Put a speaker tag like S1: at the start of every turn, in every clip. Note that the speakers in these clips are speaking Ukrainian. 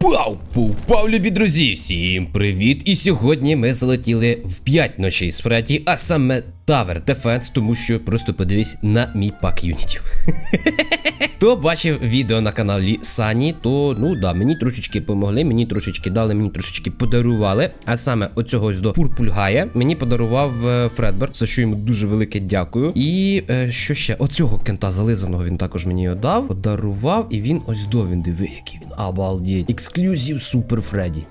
S1: Пау! Пау, любі друзі! Всім привіт! І сьогодні ми залетіли в 5 ночей з Фредді, а саме Tower Defense, тому що просто подивись на мій пак юнітів. Хто бачив відео на каналі Сані, то ну да, мені трошечки помогли, мені трошечки дали, мені трошечки подарували. А саме оцього ось до Пурпульгая мені подарував е, Фредберг, за що йому дуже велике дякую. І е, що ще? Оцього кента зализаного він також мені його дав, подарував, і він ось до він диви, який він. Обалдеть. Ексклюзив Супер Фредді.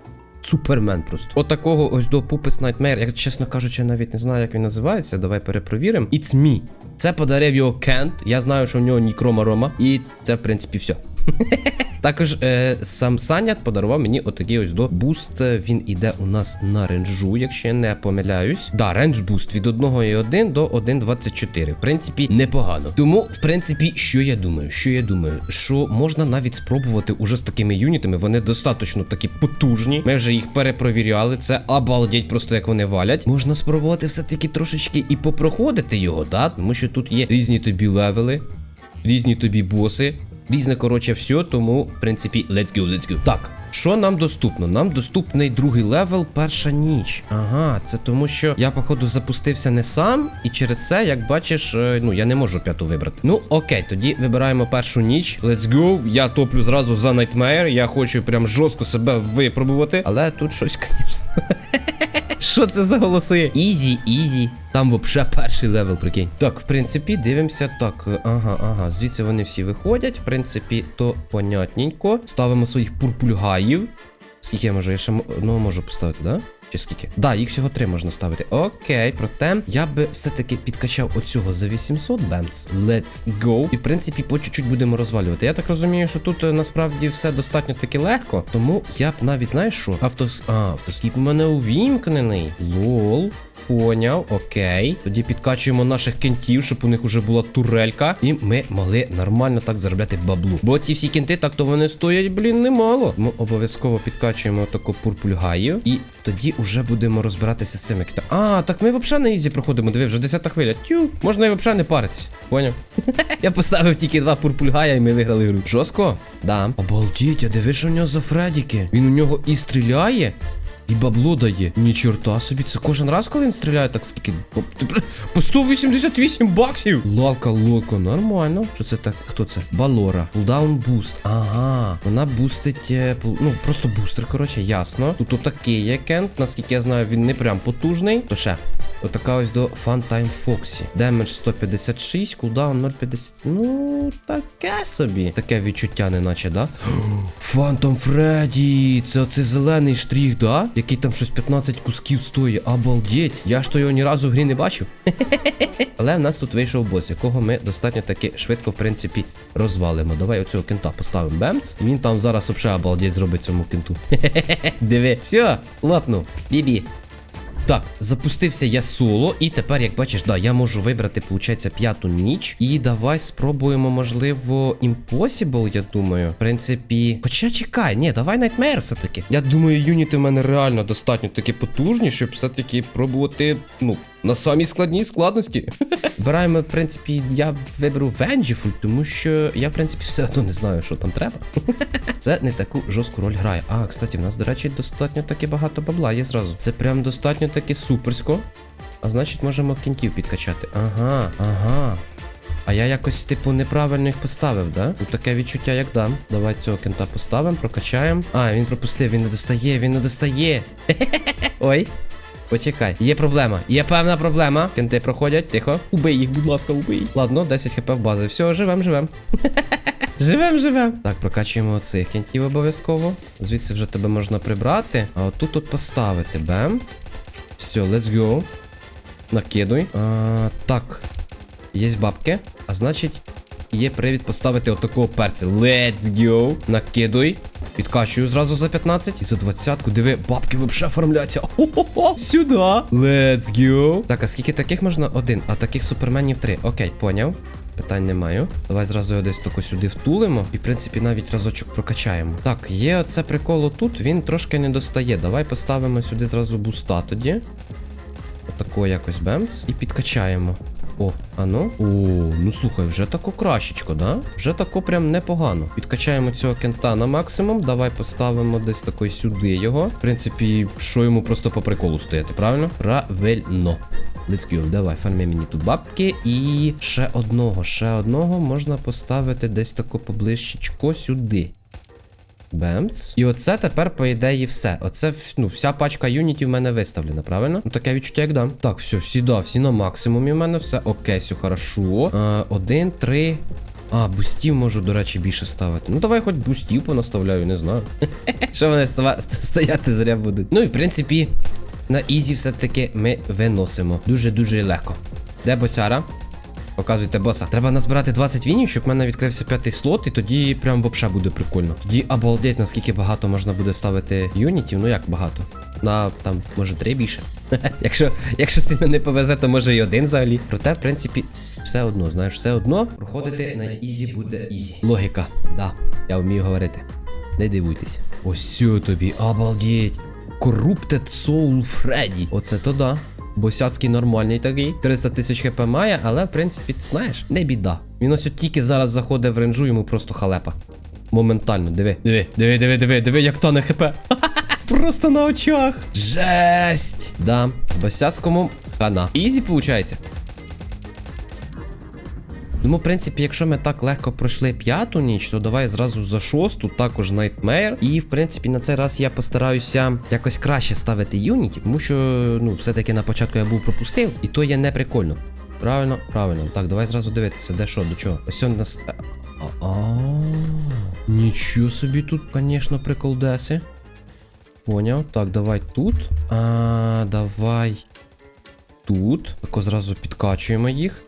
S1: Супермен просто. Отакого ось до Pupis Nightmare, як чесно кажучи, навіть не знаю, як він називається. Давай перепровіримо. It's me. Це подарив його Кент. Я знаю, що в нього нікрома Рома. І це, в принципі, все. Також е, сам Саня подарував мені отакий ось до буст. Він іде у нас на ренджу, якщо я не помиляюсь. Да, рендж буст від 1,1 до 1,24. В принципі, непогано. Тому, в принципі, що я думаю? Що я думаю? Що можна навіть спробувати уже з такими юнітами. Вони достатньо такі потужні. Ми вже їх перепровіряли. Це обалдеть, просто як вони валять. Можна спробувати все-таки трошечки і попроходити його, да? Тому що тут є різні тобі левели, різні тобі боси. Різне, коротше, все, тому, в принципі, let's go, let's go. Так, що нам доступно? Нам доступний другий левел, перша ніч. Ага, це тому, що я, походу, запустився не сам, і через це, як бачиш, е, ну я не можу п'яту вибрати. Ну, окей, тоді вибираємо першу ніч. Let's go. Я топлю зразу за Nightmare. Я хочу прям жорстко себе випробувати. Але тут щось, звісно. Що це за голоси? Ізі, ізі. Там вообще перший левел, прикинь. Так, в принципі, дивимося. Так, ага, ага. Звідси вони всі виходять. В принципі, то понятненько. Ставимо своїх пурпульгаїв. Скільки я можу? Я ще одного можу поставити, да? Чи скільки? Да, їх всього три можна ставити. Окей, проте я би все-таки підкачав оцього за 800 бемц. Let's go. І в принципі, по чуть-чуть будемо розвалювати. Я так розумію, що тут е, насправді все достатньо таки легко. Тому я б навіть, знаєш що? Автос... А, автоскіп у мене увімкнений. Лол. Поняв, окей. Тоді підкачуємо наших кентів, щоб у них уже була турелька. І ми могли нормально так заробляти баблу. Бо ці всі кенти, так то вони стоять, блін, немало. Ми обов'язково підкачуємо таку пурпульгаю. І тоді вже будемо розбиратися з цими китами. А, так ми взагалі на ізі проходимо. Диви, вже 10 хвиля. Тю, можна і взагалі не паритись. Поняв? Я поставив тільки два пурпульгая, і ми виграли гру. Жорстко? Да. Обалдіть, а диви, що у нього за Фредіки. Він у нього і стріляє. І бабло дає. Ні чорта собі. Це кожен раз, коли він стріляє, так скільки. По, ти при- по 188 баксів. Лалка, локо, нормально. Що це так? Хто це? Балора. Кулдаун буст. Ага. Вона бустить. е, Ну, просто бустер, коротше, ясно. Тут отакий є кент. Наскільки я знаю, він не прям потужний. То ще. Отака ось до Funtime Foxy. Демедж 156, кулдаун 0,50. Ну, таке собі. Таке відчуття, неначе, да? Фантом Фредді! Це оцей зелений штрих, да? Який там щось 15 кусків стоїть. Обалдеть! Я ж то його ні разу в грі не бачив. Але в нас тут вийшов бос, якого ми достатньо таки швидко, в принципі, розвалимо. Давай оцього кента поставимо бемц. І він там зараз взагалі обалдеть зробить цьому кенту. Диви. Все, лапнув. Бібі. Так, запустився я соло, і тепер, як бачиш, да, я можу вибрати, виходить, п'яту ніч. І давай спробуємо, можливо, Impossible, я думаю. В принципі. Хоча чекай, ні, давай Nightmare все-таки. Я думаю, юніти в мене реально достатньо такі потужні, щоб все-таки пробувати, ну, на самій складній складності. Бираємо, в принципі, я виберу Vengeful, тому що я, в принципі, все одно не знаю, що там треба. Це не таку жорстку роль грає. А, кстати, в нас, до речі, достатньо таки багато бабла є зразу. Це прям достатньо таки суперсько. А значить, можемо кінтів підкачати. Ага, ага. А я якось, типу, неправильно їх поставив, да? Ну таке відчуття, як дам. Давай цього кента поставимо, прокачаємо. А, він пропустив, він не достає, він не достає. Ой. Почекай, є проблема. Є певна проблема. Кенти проходять, тихо. Убий їх, будь ласка, убий. Ладно, 10 хп в бази. Все, живем, живем. Живем, живем. Так, прокачуємо оцих кінтів обов'язково. Звідси вже тебе можна прибрати. А отут от поставити. Бем. Все, let's go. Накидуй. А, так. Є бабки. А значить, є привід поставити отакого перця. Let's go. Накидуй. Підкачую зразу за 15 і за 20-ку. Диви, бабки вообще оформляються. Хо-хо-хо. Сюди. Let's go. Так, а скільки таких можна? Один, а таких суперменів три. Окей, поняв. Питань не маю. Давай зразу його десь тако сюди втулимо. І, в принципі, навіть разочок прокачаємо. Так, є оце прикол тут. Він трошки не достає. Давай поставимо сюди зразу буста тоді. Отако якось бемц. І підкачаємо. О, а ну? О, ну слухай, вже тако кращечко, да? Вже тако прям непогано. Підкачаємо цього кента на максимум. Давай поставимо десь такой сюди його. В принципі, що йому просто по приколу стояти, правильно? Правильно. Let's go, давай, фарми мені тут бабки. І ще одного, ще одного можна поставити десь тако поближчечко сюди. Бемц. І оце тепер, по ідеї, все. Оце ну, вся пачка юнітів в мене виставлена, правильно? Ну таке відчуття, як дам. Так, все, всі да, всі на максимумі в мене, все окей, все хорошо. Е, один, три. А, бустів можу, до речі, більше ставити. Ну давай хоч бустів понаставляю, не знаю. Що вони стояти зря будуть. Ну і в принципі, на ізі все-таки ми виносимо. Дуже-дуже легко. Де босяра? Показуйте боса. Треба назбирати 20 вінів, щоб в мене відкрився п'ятий слот, і тоді прям вообще буде прикольно. Тоді обалдеть, наскільки багато можна буде ставити юнітів. Ну як багато? На там, може, три більше. якщо, якщо сильно не повезе, то може і один взагалі. Проте, в принципі, все одно, знаєш, все одно проходити на ізі буде ізі. Логіка, да, я вмію говорити. Не дивуйтесь. Ось тобі, обалдеть. Corrupted Soul Freddy. Оце то да. Босяцький нормальний такий. 300 тисяч хп має, але в принципі, знаєш, не біда. Він ось тільки зараз заходить в ренжу, йому просто халепа. Моментально, диви. Диви, диви, диви, диви, диви, як тане хп. Просто на очах. Жесть. Да, босяцькому хана. Ізі, виходить. Тому, в принципі, якщо ми так легко пройшли п'яту ніч, то давай зразу за шосту, також Nightmare. І, в принципі, на цей раз я постараюся якось краще ставити юнітів, тому що, ну, все-таки на початку я був пропустив, і то є не прикольно. Правильно, правильно. Так, давай зразу дивитися, де що, до чого. Ось он нас. А. Нічого собі тут, звісно, приколдеси. Поняв. Так, давай тут. А, давай. Тут. Тако зразу підкачуємо їх.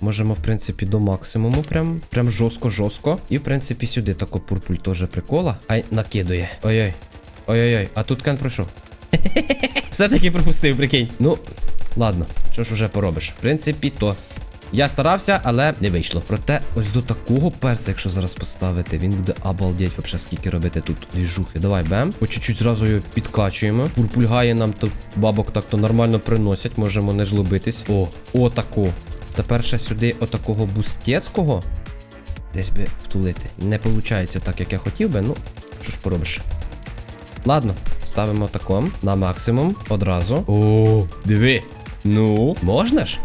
S1: Можемо, в принципі, до максимуму, прям прям жорстко-жорстко. І, в принципі, сюди тако пурпуль теж прикола. Ай, накидує. Ой-ой. Ой-ой-ой, а тут кен пройшов. Все-таки пропустив, прикинь. Ну, ладно, що ж уже поробиш? В принципі, то. Я старався, але не вийшло. Проте, ось до такого перця, якщо зараз поставити, він буде обалдеть вообще скільки робити тут двіжухи. Давай, бем. По чуть-чуть зразу його підкачуємо. Пурпульгає нам тут бабок так-то нормально приносять, можемо не жлобитись. О, отако. Тепер ще сюди отакого бустецького. Десь би втулити. Не виходить так, як я хотів би, ну, що ж поробиш. Ладно, ставимо таком на максимум одразу. О, диви. Ну, можна ж?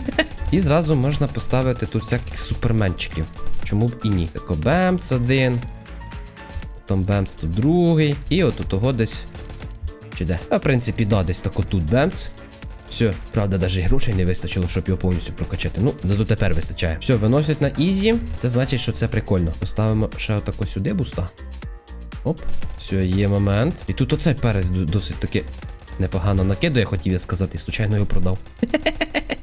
S1: і зразу можна поставити тут всяких суперменчиків. Чому б і ні? Тако бемц один. Потім бемц тут другий. І от у того десь. Чи де? А в принципі, да, десь тако тут бемц. Все, правда, навіть грошей не вистачило, щоб його повністю прокачати. Ну, зато тепер вистачає. Все, виносять на ізі. Це значить, що це прикольно. Поставимо ще отако сюди буста. Оп, все, є момент. І тут оцей перець досить таки непогано накидує, хотів я сказати, і случайно його продав.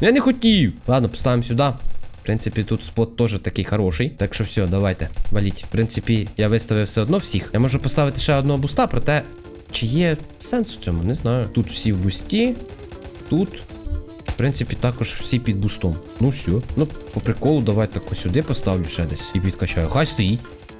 S1: Я не хотів. Ладно, поставимо сюди. В принципі, тут спот теж такий хороший. Так що все, давайте, валіть. В принципі, я виставив все одно всіх. Я можу поставити ще одного буста, проте. Чи є сенс у цьому? Не знаю. Тут всі в бусті. Тут. В принципі, також всі під бустом. Ну все. Ну, по приколу, давай тако сюди поставлю ще десь і підкачаю. Хай стоїть.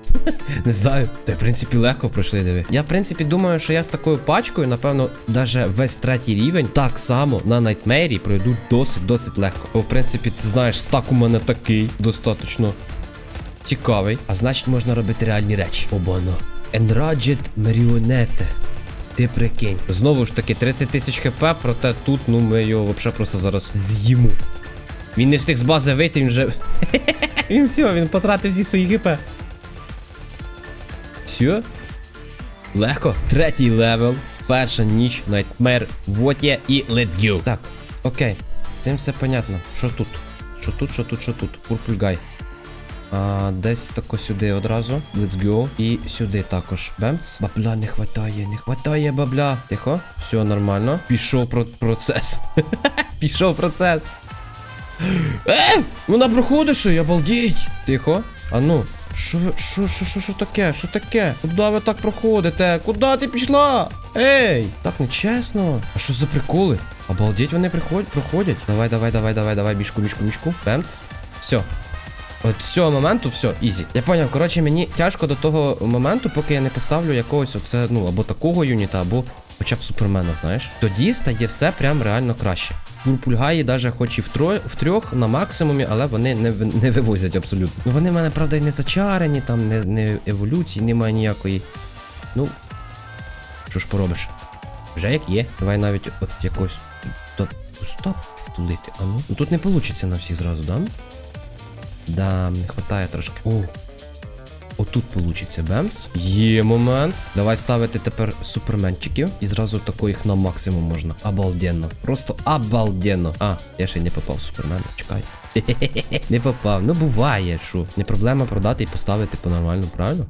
S1: Не знаю. Та в принципі легко пройшли диви. Я в принципі думаю, що я з такою пачкою, напевно, даже весь третій рівень так само на Найтмері пройду досить-досить легко. Бо в принципі, ти знаєш, стак у мене такий достатньо цікавий. А значить, можна робити реальні речі. Обано. Enraged Marionette. Ти прикинь. Знову ж таки, 30 тисяч хп, проте тут, ну, ми його взагалі просто зараз з'їмо. Він не встиг з бази вийти, він вже. він все, він потратив всі свої хп. Все. Легко. Третій левел. Перша ніч, Nightmare, Вот і let's go. Так, окей. З цим все понятно. Що тут? Що тут, що тут, що тут? Пурпульгай. А, десь тако сюди одразу. Let's go. І сюди також. Бемц. Бабля не хватає, не хватає бабля. Тихо. Все нормально. Пішов про процес. Пішов процес. Е! Вона проходить, що обалдіть. Тихо. А ну. Що, що, що, що, що таке? Що таке? Куди ви так проходите? Куди ти пішла? Ей! Так нечесно. А що за приколи? Обалдеть вони приходять, проходять. Давай, давай, давай, давай, давай, мішку, мішку, мішку. Бемц. Все. От з цього моменту все, ізі. Я поняв, коротше, мені тяжко до того моменту, поки я не поставлю якогось оце, ну, або такого юніта, або хоча б супермена, знаєш. Тоді стає все прям реально краще. Пурпульгаї, навіть хоч і в, тро... в трьох на максимумі, але вони не, не вивозять абсолютно. Ну вони в мене, правда, і не зачарені, там не, не еволюції, немає ніякої. Ну, що ж поробиш? Вже як є. Давай навіть от якось стоп втулити. А ну. Ну тут не вийде на всіх зразу, да? Да, не хватає трошки. О. Отут получиться бемц. Є момент. Давай ставити тепер суперменчиків. І зразу тако їх на максимум можна. Обалденно. Просто обалденно. А, я ще й не попав в супермена. Чекай. Не попав. Ну буває, що. Не проблема продати і поставити по-нормальному, правильно?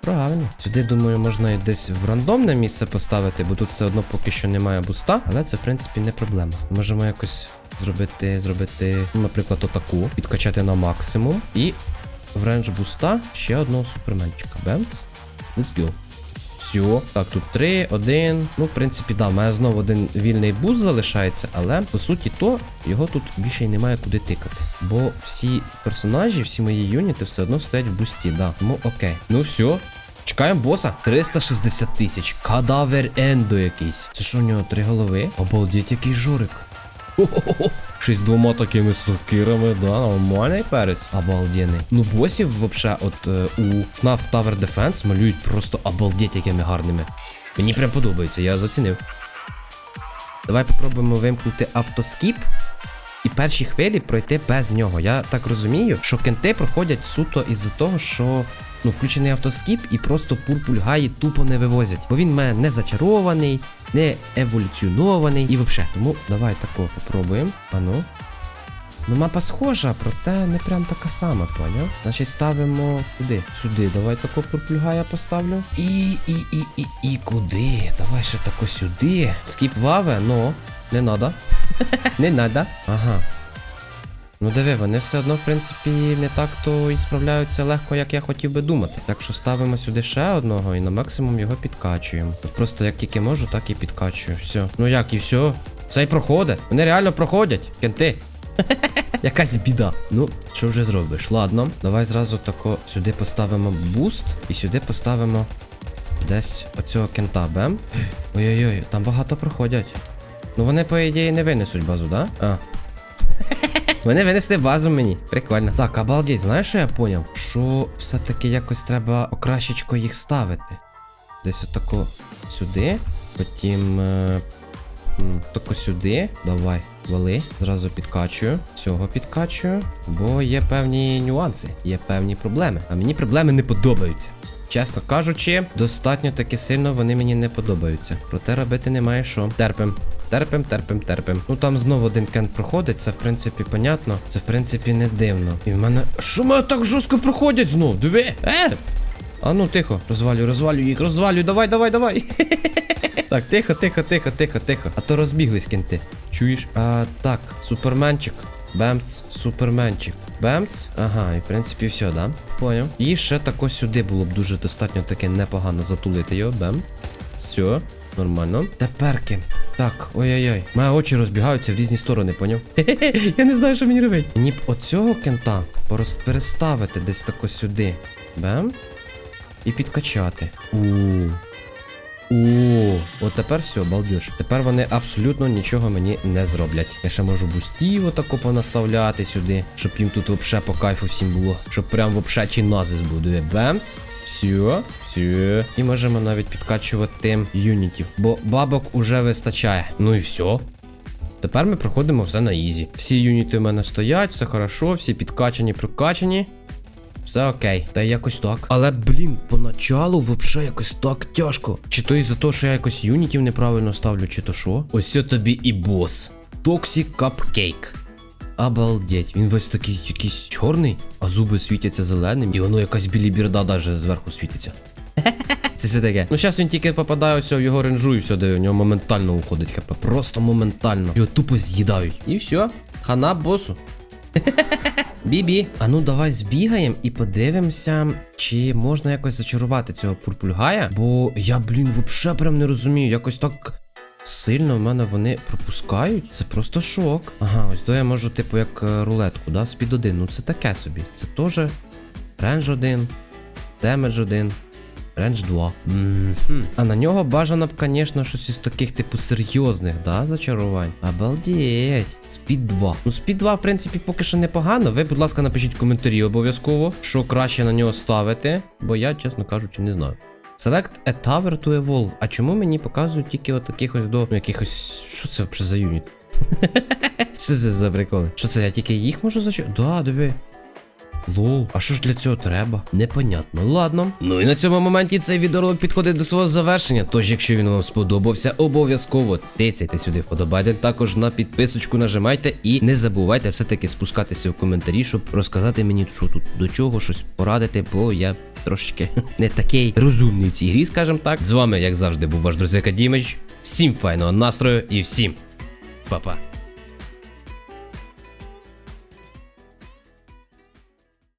S1: Правильно. Сюди, думаю, можна і десь в рандомне місце поставити, бо тут все одно поки що немає буста, але це, в принципі, не проблема. Можемо якось зробити, зробити, наприклад, отаку, підкачати на максимум. І в рендж буста ще одного суперменчика. Бемц. Let's go. Все. Так, тут 3, 1. Ну, в принципі, да, в мене знову один вільний буст залишається, але по суті, то його тут більше й немає куди тикати. Бо всі персонажі, всі мої юніти все одно стоять в бусті, да. Тому окей. Ну все. Чекаємо боса. 360 тисяч. Кадавер ендо якийсь. Це що у нього три голови? Обалдіть, який жорик. Хо-хо-хо. Й з двома такими сокирами, да, нормальний перець. Обалденний. Ну, босів, вообще, от е, у FNAF Tower Defense малюють просто обалдеть якими гарними. Мені прям подобається, я зацінив. Давай попробуємо вимкнути автоскіп і перші хвилі пройти без нього. Я так розумію, що кенти проходять суто із-за того, що ну, включений автоскіп і просто пурпульгаї тупо не вивозять. Бо він мене не зачарований, не еволюціонований і взагалі. Тому давай тако попробуємо. Ану. Ну, мапа схожа, проте не прям така сама, поняв? Значить, ставимо куди? Сюди. Давай тако пурпульгая поставлю. І, і, і, і, і куди? Давай ще тако сюди. Скіп ваве, ну, не надо. не надо. Ага. Ну диви, вони все одно, в принципі, не так то і справляються легко, як я хотів би думати. Так що ставимо сюди ще одного і на максимум його підкачуємо. От просто як тільки можу, так і підкачую. Все. Ну як і все. Все й проходить. Вони реально проходять. Кенти. Якась біда. Ну, що вже зробиш? Ладно, давай зразу тако сюди поставимо буст і сюди поставимо десь оцього кента, бем. Ой-ой-ой, там багато проходять. Ну вони, по ідеї, не винесуть базу, да? А. Вони винесли базу мені. Прикольно. Так, обалдеть, знаєш, що я поняв? Що все-таки якось треба окращечко їх ставити. Десь отако сюди. Потім. Е... Тако сюди. Давай, вали. Зразу підкачую. Всього підкачую. Бо є певні нюанси, є певні проблеми. А мені проблеми не подобаються. Чесно кажучи, достатньо таки сильно вони мені не подобаються. Проте робити немає що. Терпим. Терпим, терпим, терпим. Ну там знову один кент проходить, це в принципі понятно. Це в принципі не дивно. І в мене. Що мене так жорстко проходять знов? Диви! Е! А ну тихо, розвалюй, розвалюй їх, розвалюй, давай, давай, давай. Так, тихо, тихо, тихо, тихо, тихо. А то розбіглись кінти. Чуєш? А, так, суперменчик. Бемц, суперменчик. Бемц. Ага, і в принципі все, да? Поняв. І ще тако сюди було б дуже достатньо таке непогано затулити його. Бем. Все, нормально. Теперки. Так, ой-ой-ой. Мої очі розбігаються в різні сторони, поняв? Хе-хе, я не знаю, що мені робити. Мені б оцього кента переставити десь тако сюди. Бем. І підкачати. У. О, от тепер все, балдеж. Тепер вони абсолютно нічого мені не зроблять. Я ще можу бустів отако понаставляти сюди, щоб їм тут вообще по кайфу всім було. Щоб прям вообще чи назис буде. Бемц. Все, все. І можемо навіть підкачувати юнітів. Бо бабок уже вистачає. Ну і все. Тепер ми проходимо все на ізі. Всі юніти в мене стоять, все хорошо, всі підкачані, прокачані. Все окей, та якось так. Але, блін, поначалу вообще якось так тяжко. Чи то із-за того, що я якось юнітів неправильно ставлю, чи то що? Ось тобі і бос. Токсік капкейк. Обалдеть, він весь такий якийсь чорний, а зуби світяться зеленим, і воно якась білібірда даже зверху світиться. Це що таке? Ну зараз він тільки попадає ось в його ренжу і все, де у нього моментально уходить хп. Просто моментально. Його тупо з'їдають. І все. Хана босу. Бібі. А ну давай збігаємо і подивимося, чи можна якось зачарувати цього пурпульгая. Бо я, блін, вообще прям не розумію. Якось так сильно в мене вони пропускають. Це просто шок. Ага, ось то я можу, типу, як е, рулетку, да? Спід 1. Ну це таке собі. Це теж рендж 1, демедж 1. Рендж 2. Мгм. А на нього бажано б, звісно, щось із таких, типу, серйозних, да, зачарувань. Обалдеть. Спід 2. Ну, спід 2, в принципі, поки що непогано. Ви, будь ласка, напишіть в коментарі обов'язково, що краще на нього ставити, бо я, чесно кажучи, не знаю. Select a tower to evolve. А чому мені показують тільки от таких до ну, якихось. Що це взагалі за юніт? Що це за приколи? Що це? Я тільки їх можу зачати? Да, диви. Лол, а що ж для цього треба? Непонятно. Ладно. Ну і на цьому моменті цей відеоролик підходить до свого завершення. Тож, якщо він вам сподобався, обов'язково тицяйте сюди вподобайте. Також на підписочку нажимайте і не забувайте все-таки спускатися в коментарі, щоб розказати мені, що тут до чого щось порадити, бо я трошечки не такий розумний в цій грі, скажімо так. З вами, як завжди, був ваш друзяка Дімич. Всім файного настрою і всім па-па.